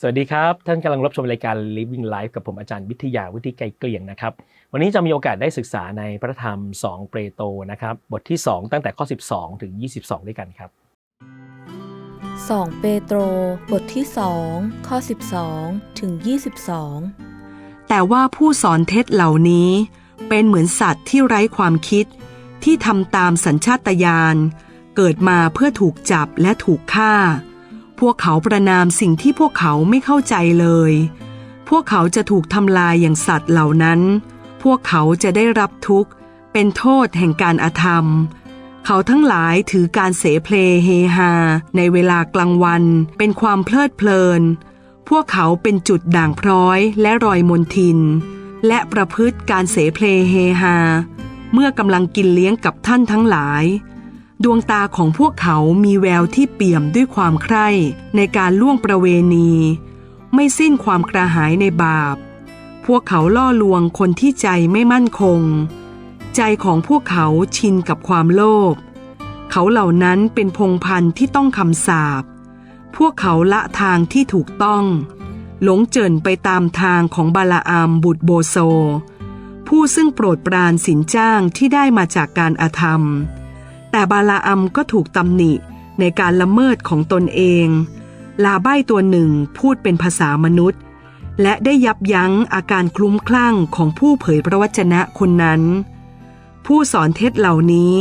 สวัสดีครับ ท่านกำลังรับชมรายการ Living Life กับผมอาจารย์วิทยาวิทิไกรเกลี่ยงนะครับ วันนี้จะมีโอกาสได้ศึกษาในพระธรรม 2 เปโตรนะครับ บทที่ 2 ตั้งแต่ข้อ 12 ถึง 22 ด้วยกันครับ 2 เปโตร บทที่ 2 ข้อ 12 ถึง 22 แต่ว่าผู้สอนเท็จเหล่านี้เป็นเหมือนสัตว์ที่ไร้ความคิดที่ทำตามสัญชาตญาณเกิดมาเพื่อถูกจับและถูกฆ่า พวกเขาประนามสิ่งที่พวกเขาไม่เข้าใจเลย พวกเขาจะถูกทำลายอย่างสัตว์เหล่านั้น พวกเขาจะได้รับทุกข์ เป็นโทษแห่งการอาธรรม เขาทั้งหลายถือการเสเพลเฮฮา ในเวลากลางวัน เป็นความเพลิดเพลิน พวกเขาเป็นจุดด่างพร้อยและรอยมนทิน และประพฤติการเสเพลเฮฮา เมื่อกำลังกินเลี้ยงกับท่านทั้งหลาย ดวงตาของพวกเขามีแววที่เปี่ยมด้วยความใคร่ในการล่วงประเวณี ไม่สิ้นความกระหายในบาป พวกเขาล่อลวงคนที่ใจไม่มั่นคง ใจของพวกเขาชินกับความโลภ เขาเหล่านั้นเป็นพงพันธุ์ที่ต้องคำสาป พวกเขาละทางที่ถูกต้อง หลงเจินไปตามทางของบาลาอามบุตรโบโซ ผู้ซึ่งโปรดปรานสินจ้างที่ได้มาจากการอาธรรม แต่บาลาอัมก็ถูกตำหนิในการละเมิดของตนเอง ลาใบ้ตัวหนึ่งพูดเป็นภาษามนุษย์ และได้ยับยั้งอาการคลุ้มคลั่งของผู้เผยพระวจนะคนนั้น ผู้สอนเท็จเหล่านี้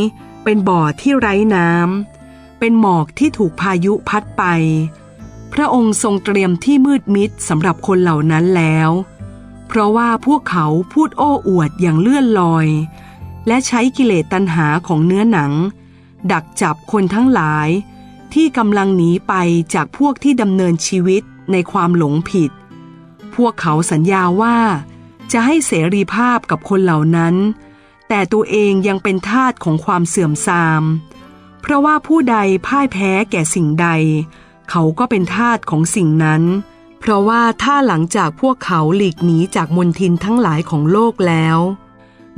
เป็นบ่อที่ไร้น้ำเป็นหมอกที่ถูกพายุพัดไป พระองค์ทรงเตรียมที่มืดมิดสำหรับคนเหล่านั้นแล้ว เพราะว่าพวกเขาพูดโอ้อวดอย่างเลื่อนลอย และใช้กิเลสตัณหาของเนื้อหนัง ดักจับคนทั้งหลาย ที่กำลังหนีไปจากพวกที่ดำเนินชีวิตในความหลงผิด พวกเขาสัญญาว่า จะให้เสรีภาพกับคนเหล่านั้น แต่ตัวเองยังเป็นทาสของความเสื่อมทราม เพราะว่าผู้ใดพ่ายแพ้แก่สิ่งใด เขาก็เป็นทาสของสิ่งนั้น เพราะว่าถ้าหลังจากพวกเขาหลีกหนีจากมนทินทั้งหลายของโลกแล้ว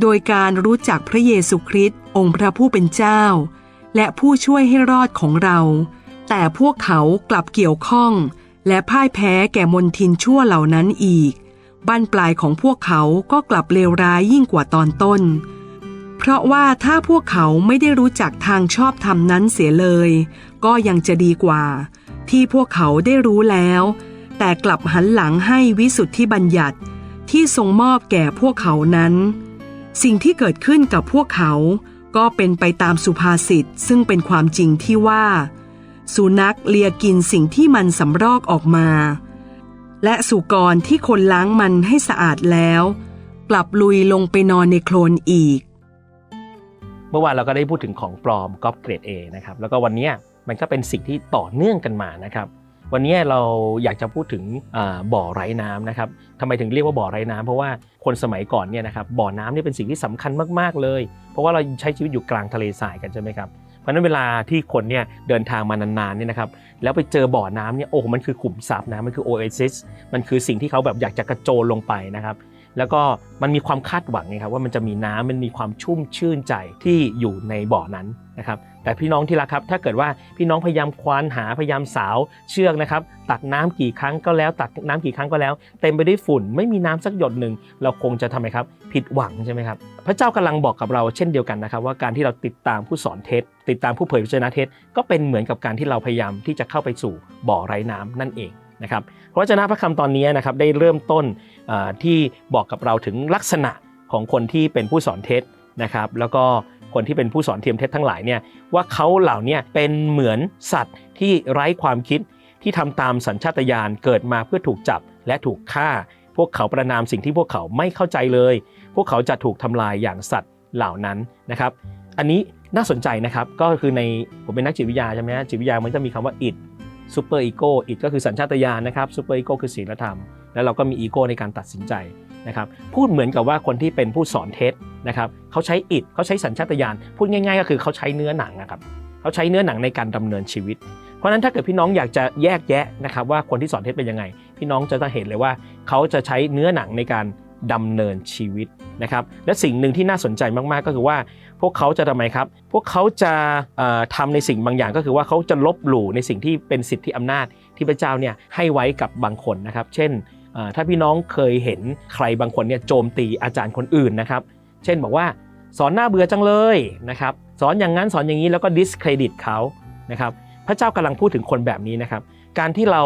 โดยการรู้จักพระเยซูคริสต์องค์พระผู้เป็นเจ้า และผู้ช่วยให้รอดของเรา แต่พวกเขากลับเกี่ยวข้อง และพ่ายแพ้แก่มนทินชั่วเหล่านั้นอีกบ้านปลายของพวกเขาก็กลับเลวร้ายยิ่งกว่าตอนต้น เพราะว่าถ้าพวกเขาไม่ได้รู้จักทางชอบธรรมนั้นเสียเลย ก็ยังจะดีกว่า ที่พวกเขาได้รู้แล้ว แต่กลับหันหลังให้วิสุทธิบัญญัติที่ทรงมอบแก่พวกเขานั้น สิ่งที่เกิดขึ้นกับพวกเขา ก็เป็นไปตามสุภาษิตซึ่งเป็นความจริงที่ว่า สุนัขเลียกินสิ่งที่มันสำรอกออกมา และสุกรที่คนล้างมันให้สะอาดแล้ว กลับลุยลงไปนอนในโคลนอีก เมื่อวานเราก็ได้พูดถึงของปลอมก๊อปเกรด A นะครับแล้วก็วันนี้มันก็เป็นสิ่งที่ต่อเนื่องกันมานะครับ วันนี้เราอยากจะพูดถึงบ่อไร้น้ำนะครับทำไมถึงเรียกว่าบ่อไร้น้ำเพราะว่าคนสมัยก่อนเนี่ยนะครับบ่อน้ำนี่เป็นสิ่งที่สำคัญมากๆเลย เพราะว่าเราใช้ชีวิตอยู่กลางทะเลทรายกันใช่ไหมครับเพราะฉะนั้นเวลาที่คนเนี่ยเดินทางมานานๆเนี่ยนะครับแล้วไปเจอบ่อน้ำเนี่ยโอ้โหมันคือขุมทรัพย์นะมันคือโอเอซิสมันคือสิ่งที่เขาแบบอยากจะกระโจนลงไปนะครับ แล้วก็มันมีความคาดหวังไงครับว่ามันจะมีน้ำมันมีความชุ่มชื่นใจที่อยู่ในบ่อนั้นนะครับแต่พี่น้องที่รักครับถ้าเกิดว่าพี่น้องพยายามควานหาพยายามสาวเชือกนะครับตักน้ำกี่ครั้งก็แล้ว ตักน้ำกี่ครั้งก็แล้ว เต็มไปด้วยฝุ่นไม่มีน้ำสักหยดหนึ่งเราคงจะทำไมครับ ผิดหวังใช่ไหมครับพระเจ้ากำลังบอกกับเราเช่นเดียวกันนะครับว่าการที่เราติดตามผู้สอนเท็จติดตามผู้เผยพระชนะเท็จก็เป็นเหมือนกับการที่เราพยายามที่จะเข้าไปสู่บ่อไร้น้ำนั่นเอง นะครับพระวจนะพระคำตอนนี้นะครับได้เริ่มต้นที่บอกกับเราถึงลักษณะของคนที่เป็นผู้สอนเท็จนะครับแล้วก็คนที่เป็นผู้สอนเทียมเท็จทั้งหลายเนี่ยว่าเขาเหล่านี้เป็นเหมือนสัตว์ที่ไร้ความคิดที่ทำตามสัญชาตญาณเกิดมาเพื่อถูกจับและถูกฆ่า พวกเขาประนามสิ่งที่พวกเขาไม่เข้าใจเลย พวกเขาจะถูกทำลายอย่างสัตว์เหล่านั้นนะครับ อันนี้น่าสนใจนะครับก็คือในผมเป็นนักจิตวิทยาใช่ไหมจิตวิทยามันจะมีคำว่า it ซูเปอร์อีโก้อิก็คือสัญชาตญาณนะครับซูเปอร์อีโก้คือศีลธรรม แล้วเราก็มีอีโก้ในการตัดสินใจนะครับพูดเหมือนกับว่าคนที่เป็นผู้สอนเท็จนะครับเขาใช้อิดเขาใช้สัญชาตญาณพูดง่าย ๆ ก็คือเขาใช้เนื้อหนังนะครับเขาใช้เนื้อหนังในการดำเนินชีวิต เพราะฉะนั้นถ้าเกิดพี่น้องอยากจะแยกแยะนะครับว่าคนที่สอนเท็จเป็นยังไง พี่น้องจะต้องเห็นเลยว่า เขาจะใช้เนื้อหนังในการดำเนินชีวิตนะครับและสิ่งหนึ่งที่น่าสนใจมากๆก็คือว่า พวกเขาจะทำไมครับ พวกเขาจะเอ่อทำในสิ่งบางอย่างก็คือว่าเขาจะลบหลู่ในสิ่งที่เป็นสิทธิอำนาจที่พระเจ้าเนี่ยให้ไว้กับบางคนนะครับ เช่นถ้าพี่น้องเคยเห็นใครบางคนเนี่ยโจมตีอาจารย์คนอื่นนะครับ เช่นบอกว่าสอนหน้าเบื่อจังเลยนะครับ สอนอย่างนั้นสอนอย่างนี้แล้วก็ discredit เขานะครับ พระเจ้ากำลังพูดถึงคนแบบนี้นะครับ การที่เรา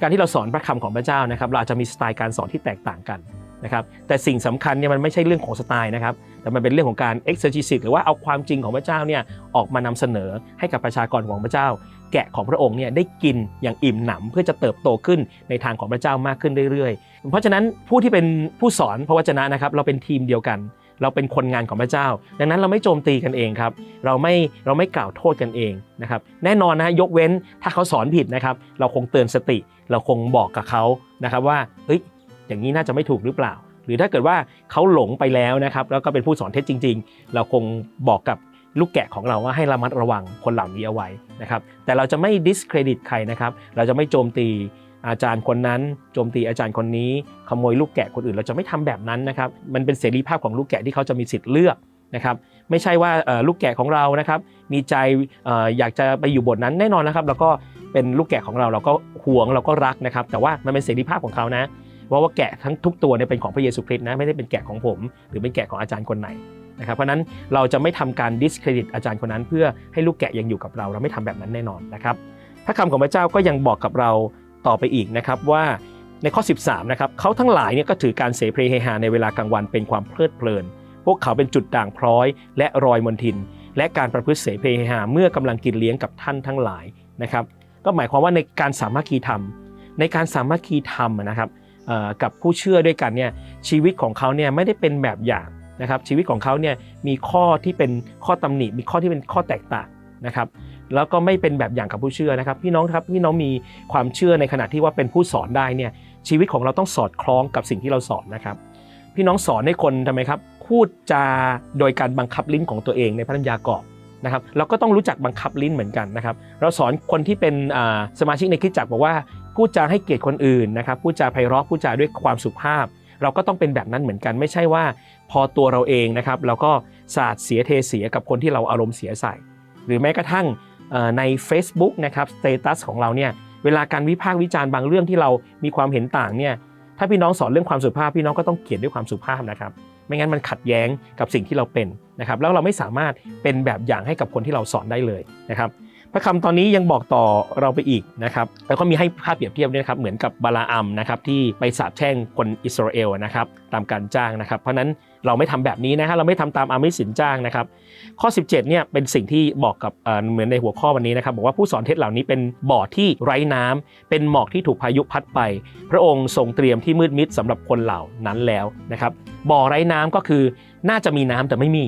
การที่เราสอนพระคำของพระเจ้านะครับ เราอาจจะมีสไตล์การสอนที่แตกต่างกัน นะครับแต่สิ่งสำคัญเนี่ยมันไม่ใช่เรื่องของสไตล์นะครับแต่มันเป็นเรื่องของการ exegesis หรือว่าเอาความจริงของพระเจ้าเนี่ยออกมานำเสนอให้กับประชากรของพระเจ้า แกะของพระองค์เนี่ยได้กินอย่างอิ่มหนำเพื่อจะเติบโตขึ้นในทางของพระเจ้ามากขึ้นเรื่อยๆ เพราะฉะนั้นผู้ที่เป็นผู้สอนพระวจนะนะครับเราเป็นทีมเดียวกัน เราเป็นคนงานของพระเจ้า ดังนั้นเราไม่โจมตีกันเองครับเราไม่เราไม่กล่าวโทษกันเองนะครับแน่นอนนะยกเว้นถ้าเขาสอนผิดนะครับเราคงเตือนสติ เราคงบอกกับเขานะครับว่าเฮ้ย อย่างนี้น่าจะไม่ถูกหรือเปล่า หรือถ้าเกิดว่าเขาหลงไปแล้วนะครับแล้วก็เป็นผู้สอนเท็จจริง ๆ เราคงบอกกับลูกแกะของเราว่าให้ระมัดระวังคนเหล่านี้เอาไว้นะครับแต่เราจะไม่ discredit ใครนะครับเราจะไม่โจมตีอาจารย์คนนั้นโจมตีอาจารย์คนนี้ ขโมยลูกแกะคนอื่น เราจะไม่ทำแบบนั้นนะครับมันเป็นเสรีภาพของลูกแกะที่เขาจะมีสิทธิ์เลือกนะครับไม่ใช่ว่าลูกแกะของเรานะครับมีใจอยากจะไปอยู่บทนั้นแน่นอนนะครับ แล้วก็เป็นลูกแกะของเราเราก็ห่วงเราก็รักนะครับ แต่ว่ามันเป็นเสรีภาพของเขานะ เพราะว่าแกะทั้งทุกตัวเนี่ยเป็นของพระเยซูคริสต์นะไม่ได้เป็นแกะของผม หรือเป็นแกะของอาจารย์คนไหนนะครับเพราะนั้นเราจะไม่ทำการ discredit อาจารย์คนนั้น เพื่อให้ลูกแกะยังอยู่กับเราเราไม่ทำแบบนั้นแน่นอนนะครับพระคำของพระเจ้าก็ยังบอกกับเราต่อไปอีกนะครับว่าในข้อ 13นะครับเขาทั้งหลายเนี่ยก็ถือการเสเพลเฮฮาในเวลากลางวันเป็นความเพลิดเพลิน พวกเขาเป็นจุดด่างพร้อย และรอยมนทิน และการประพฤติเสเพลเฮฮาเมื่อกำลังกินเลี้ยงกับท่านทั้งหลายนะครับก็หมายความว่าในการสามัคคีธรรม ในการสามัคคีธรรมนะครับ กับผู้เชื่อด้วยกันเนี่ยชีวิตของเขาเนี่ยไม่ได้เป็นแบบอย่างนะครับชีวิตของเขาเนี่ยมีข้อที่เป็นข้อตำหนิ มีข้อที่เป็นข้อแตกต่างนะครับแล้วก็ไม่เป็นแบบอย่างกับผู้เชื่อนะครับ พี่น้องครับพี่น้องมีความเชื่อในขณะที่ว่าเป็นผู้สอนได้เนี่ยชีวิตของเราต้องสอดคล้องกับสิ่งที่เราสอนนะครับ พี่น้องสอนให้คนทำไมครับพูดจาโดยการบังคับลิ้นของตัวเองในพระธรรมยากอบนะครับเราก็ต้องรู้จักบังคับลิ้นเหมือนกันนะครับ เราสอนคนที่เป็นสมาชิกในคริสตจักรบอกว่า พูดจาให้เกียรติคนอื่นนะครับพูดจาไพเราะพูดจาด้วยความสุภาพ เราก็ต้องเป็นแบบนั้นเหมือนกันไม่ใช่ว่า พอตัวเราเองนะครับเราก็สาดเสียเทเสียกับคนที่เราอารมณ์เสียใส่ หรือแม้กระทั่งใน Facebook นะครับสเตตัสของเราเนี่ยเวลาการวิพากษ์วิจารณ์บางเรื่องที่เรามีความเห็นต่างเนี่ยถ้าพี่น้องสอนเรื่องความสุภาพพี่น้องก็ต้องเขียนด้วยความสุภาพนะครับ ไม่งั้นมันขัดแย้งกับสิ่งที่เราเป็นนะครับแล้วเราไม่สามารถเป็นแบบอย่างให้กับคนที่เราสอนได้เลยนะครับ พระคำตอนนี้ยังบอกต่อเราไปอีกนะครับแล้วก็มีให้ภาพเปรียบเทียบด้วยนะครับเหมือนกับบาลาอัมนะครับที่ไปสาปแช่งคนอิสราเอลนะครับตามการจ้างนะครับ เพราะนั้นเราไม่ทำแบบนี้นะฮะเราไม่ทำตามอามิสินจ้างนะครับ ข้อ 17เนี่ยเป็นสิ่งที่บอกกับเหมือนในหัวข้อวันนี้นะครับบอกว่าผู้สอนเท็จเหล่านี้เป็นบ่อที่ไร้น้ำเป็นหมอกที่ถูกพายุพัดไป พระองค์ทรงเตรียมที่มืดมิดสำหรับคนเหล่านั้นแล้วนะครับบ่อไร้น้ำก็คือน่าจะมีน้ำแต่ไม่มี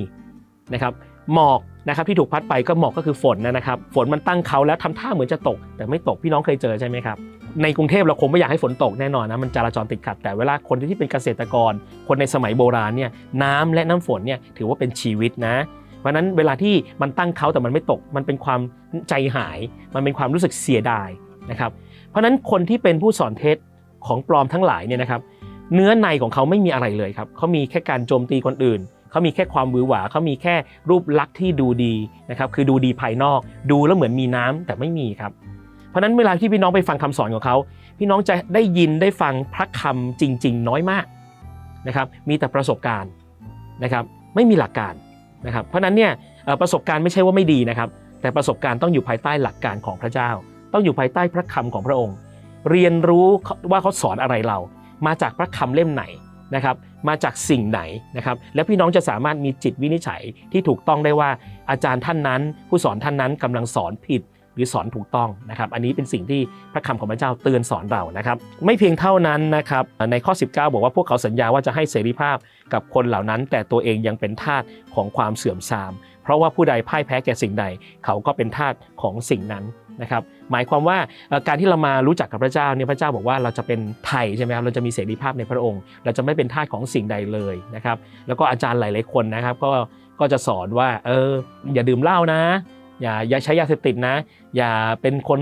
นะครับหมอก นะครับที่ถูกพัดไปก็หมอกก็คือฝนนะครับฝนมันตั้งเขาแล้วทำท่าเหมือนจะตก แต่ไม่ตกพี่น้องเคยเจอใช่ไหมครับในกรุงเทพเราคงไม่อยากให้ฝนตกแน่นอนนะมันจราจรติดขัดแต่เวลาคนที่เป็นเกษตรกร คนในสมัยโบราณเนี่ยน้ำและน้ำฝนเนี่ยถือว่าเป็นชีวิตนะเพราะนั้นเวลาที่มันตั้งเขาแต่มันไม่ตก มันเป็นความใจหาย มันเป็นความรู้สึกเสียดายนะครับเพราะฉะนั้นคนที่เป็นผู้สอนเท็จของปลอมทั้งหลายเนี่ยนะครับเนื้อในของเขาไม่มีอะไรเลยครับเขามีแค่การโจมตีคนอื่น เขามีแค่ความหวือหวาเขามีแค่รูปลักษณ์ที่ดูดีนะครับคือดูดีภายนอก ดูแล้วเหมือนมีน้ำแต่ไม่มีครับ เพราะนั้นเวลาที่พี่น้องไปฟังคำสอนของเขา พี่น้องจะได้ยินได้ฟังพระคำจริง ๆ น้อยมากนะครับมีแต่ประสบการณ์นะครับไม่มีหลักการนะครับเพราะนั้นเนี่ยประสบการณ์ไม่ใช่ว่าไม่ดีนะครับ แต่ประสบการณ์ต้องอยู่ภายใต้หลักการของพระเจ้า ต้องอยู่ภายใต้พระคำของพระองค์ เรียนรู้ว่าเขาสอนอะไรเรา มาจากพระคำเล่มไหน นะครับมาจากสิ่งไหนนะครับแล้วพี่น้องจะสามารถมีจิตวินิจฉัยที่ถูกต้องได้ว่าอาจารย์ท่านนั้น ผู้สอนท่านนั้นกำลังสอนผิดหรือสอนถูกต้องนะครับอันนี้เป็นสิ่งที่พระคำของพระเจ้าเตือนสอนเรานะครับไม่เพียงเท่านั้นนะครับในข้อ 19 บอกว่าพวกเขาสัญญาว่าจะให้เสรีภาพกับคนเหล่านั้น แต่ตัวเองยังเป็นทาสของความเสื่อมทราม เพราะว่าผู้ใดพ่ายแพ้แก่สิ่งใด เขาก็เป็นทาสของสิ่งนั้น นะครับหมายความว่าการที่เรามารู้จักกับพระเจ้าเนี่ยพระเจ้าบอกว่าเราจะเป็นไทยใช่ไหมครับเราจะมีเสรีภาพในพระองค์ เราจะไม่เป็นทาสของสิ่งใดเลยนะครับแล้วก็อาจารย์หลาย ๆคนนะครับก็ก็จะสอนว่าเอออย่าดื่มเหล้านะ อย่าอย่าใช้ยาเสพติดนะ อย่าเป็นคน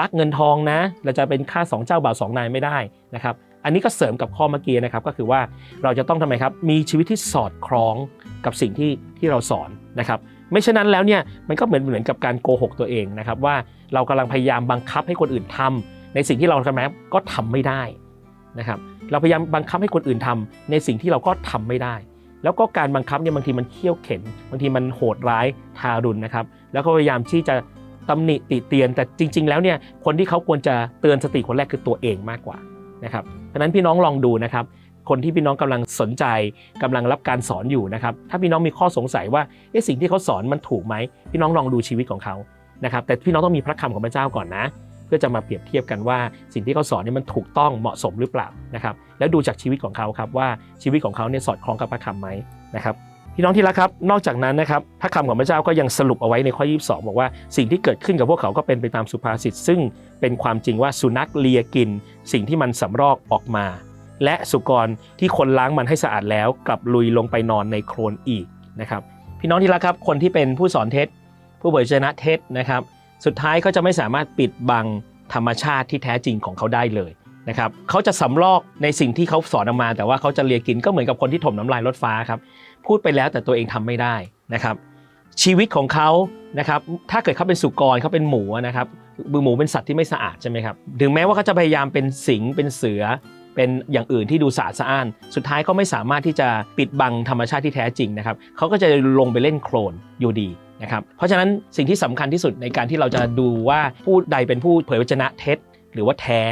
รักเงินทองนะ เราจะเป็นข้าสองเจ้าบ่าวสองนายไม่ได้นะครับอันนี้ก็เสริมกับข้อเมื่อกี้นะครับก็คือว่าเราจะต้องทำไมครับมีชีวิตที่สอดคล้องกับสิ่งที่ที่เราสอนนะครับ ไม่เช่นนั้นแล้วเนี่ยมันก็เหมือนเหมือนกับการโกหกตัวเองนะครับว่าเรากำลังพยายามบังคับให้คนอื่นทำในสิ่งที่เราทำแล้วก็ทำไม่ได้นะครับเราพยายามบังคับให้คนอื่นทำในสิ่งที่เราก็ทำไม่ได้ แล้วก็การบังคับเนี่ยบางทีมันเขี่ยวเข็น บางทีมันโหดร้ายทารุณนะครับ แล้วก็พยายามที่จะตำหนิติเตียน แต่จริง ๆ แล้วเนี่ยคนที่เขาควรจะเตือนสติคนแรกคือตัวเองมากกว่านะครับเพราะนั้นพี่น้องลองดูนะครับ คนที่พี่น้องกำลังสนใจกำลังรับการสอนอยู่นะครับถ้าพี่น้องมีข้อสงสัยว่าเอ๊ะสิ่งที่เขาสอนมันถูกไหมพี่น้องลองดูชีวิตของเขานะครับแต่พี่น้องต้องมีพระคำของพระเจ้าก่อนนะ เพื่อจะมาเปรียบเทียบกันว่าสิ่งที่เขาสอนนี่มันถูกต้องเหมาะสมหรือเปล่านะครับแล้วดูจากชีวิตของเขาครับว่าชีวิตของเขาเนี่ยสอดคล้องกับพระคำไหมนะครับพี่น้องที่รักครับ นอกจากนั้นนะครับพระคำของพระเจ้าก็ยังสรุปเอาไว้ในข้อ 22 บอกว่าสิ่งที่เกิดขึ้นกับพวกเขาก็เป็นไปตามสุภาษิตซึ่งเป็นความจริงว่าสุนัขเลียกิน สิ่งที่มันสำรอกออกมา และสุกรที่คนล้างมันให้สะอาดแล้วกลับลุยลงไปนอนในโคลนอีกนะครับพี่น้องที่รักครับคนที่เป็นผู้สอนเท็จ ผู้เผยชนะเท็จนะครับสุดท้ายเขาจะไม่สามารถปิดบังธรรมชาติที่แท้จริงของเขาได้เลยนะครับเขาจะสำลอกในสิ่งที่เขาสอนออกมา แต่ว่าเขาจะเลียกินก็เหมือนกับคนที่ถมน้ำลายรถฟ้าครับพูดไปแล้วแต่ตัวเองทำไม่ได้นะครับชีวิตของเขานะครับถ้าเกิดเขาเป็นสุกรเขาเป็นหมูนะครับหมูเป็นสัตว์ที่ไม่สะอาดใช่ไหมครับถึงแม้ว่าเขาจะพยายามเป็นสิงเป็นเสือ เป็นอย่างอื่นที่ดูสะอาดสะอ้าน สุดท้ายก็ไม่สามารถที่จะปิดบังธรรมชาติที่แท้จริงนะครับเขาก็จะลงไปเล่นโคลนอยู่ดีนะครับเพราะฉะนั้นสิ่งที่สำคัญที่สุดในการที่เราจะดูว่าผู้ใดเป็นผู้เผยวจนะเท็จ หรือว่าแท้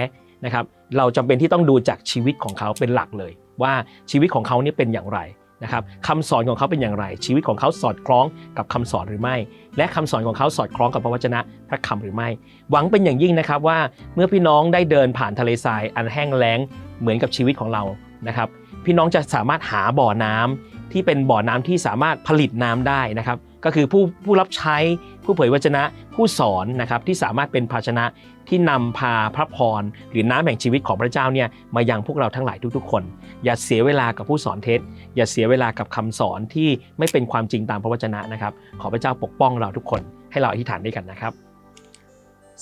นะครับเราจำเป็นที่ต้องดูจากชีวิตของเขาเป็นหลักเลย ว่าชีวิตของเขาเนี่ยเป็นอย่างไรนะครับคำสอนของเขาเป็นอย่างไร ชีวิตของเขาสอดคล้องกับคำสอนหรือไม่ และคำสอนของเขาสอดคล้องกับพระวจนะพระคำหรือไม่ หวังเป็นอย่างยิ่งนะครับว่าเมื่อพี่น้องได้เดินผ่านทะเลทรายอันแห้งแล้ง เหมือนกับชีวิตของเรานะครับ พี่น้องจะสามารถหาบ่อน้ำที่เป็นบ่อน้ำที่สามารถผลิตน้ำได้นะครับ ก็คือผู้ผู้รับใช้ผู้เผยวจนะผู้สอนนะครับที่สามารถเป็นภาชนะที่นำพาพระพรหรือน้ำแห่งชีวิตของพระเจ้าเนี่ยมายังพวกเราทั้งหลายทุกๆ คน อย่าเสียเวลากับผู้สอนเท็จ อย่าเสียเวลากับคำสอนที่ไม่เป็นความจริงตามพระวจนะนะครับ ขอพระเจ้าปกป้องเราทุกคน ให้เราอธิษฐานด้วยกันนะครับ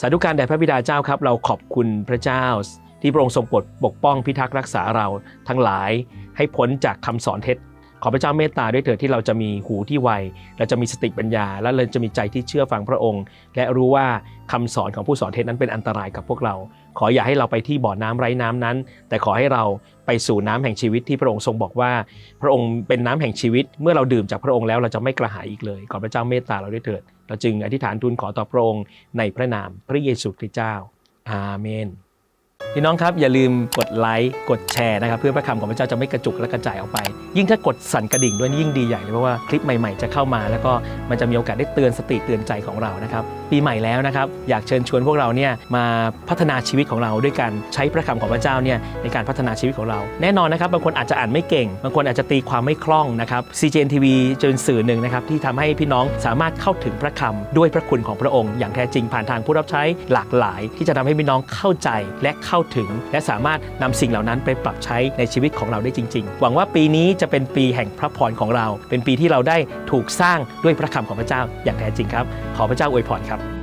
สาธุการแด่พระบิดาเจ้าครับ เราขอบคุณพระเจ้า ที่พระองค์ทรงปกปกป้องพิทักษ์รักษาเราทั้งหลายให้พ้นจากคำสอนเท็จ ขอพระเจ้าเมตตาด้วยเถิดที่เราจะมีหูที่ไวเราจะมีสติปัญญา และเราจะมีใจที่เชื่อฟังพระองค์ และรู้ว่าคำสอนของผู้สอนเทศนั้นเป็นอันตรายกับพวกเรา ขออย่าให้เราไปที่บ่อน้ำไร้น้ำนั้น แต่ขอให้เราไปสู่น้ำแห่งชีวิตที่พระองค์ทรงบอกว่า พระองค์เป็นน้ำแห่งชีวิต เมื่อเราดื่มจากพระองค์แล้วเราจะไม่กระหายอีกเลย ขอพระเจ้าเมตตาเราด้วยเถิด เราจึงอธิษฐานทูลขอต่อพระองค์ในพระนามพระเยซูคริสต์เจ้า อาเมน พี่น้องครับอย่าลืมกดไลค์กดแชร์นะครับเพื่อพระคำของพระเจ้าจะไม่กระจุกและกระจายออกไป ยิ่งถ้ากดสั่นกระดิ่งด้วยนี่ยิ่งดีใหญ่เลยเพราะว่าคลิปใหม่ๆ จะเข้ามา แล้วก็มันจะมีโอกาสได้เตือนสติเตือนใจของเรานะครับปีใหม่แล้วนะครับอยากเชิญชวนพวกเราเนี่ยมาพัฒนาชีวิตของเราด้วยการใช้พระคำของพระเจ้าเนี่ยในการพัฒนาชีวิตของเรา แน่นอนนะครับบางคนอาจจะอ่านไม่เก่ง บางคนอาจจะตีความไม่คล่องนะครับ CGN TV จะเป็นสื่อหนึ่งนะครับที่ทำให้พี่น้องสามารถเข้าถึงพระคำด้วยพระคุณของพระองค์ อย่างแท้จริงผ่านทางผู้รับใช้หลากหลาย ที่จะทำให้พี่น้องเข้าใจและเข้าถึง และสามารถนำสิ่งเหล่านั้นไปปรับใช้ในชีวิตของเราได้จริง ๆ หวังว่าปีนี้จะเป็นปีแห่งพระพรของเรา เป็นปีที่เราได้ถูกสร้างด้วยพระคำของพระเจ้าอย่างแท้จริงครับ ขอพระเจ้าอวยพรครับ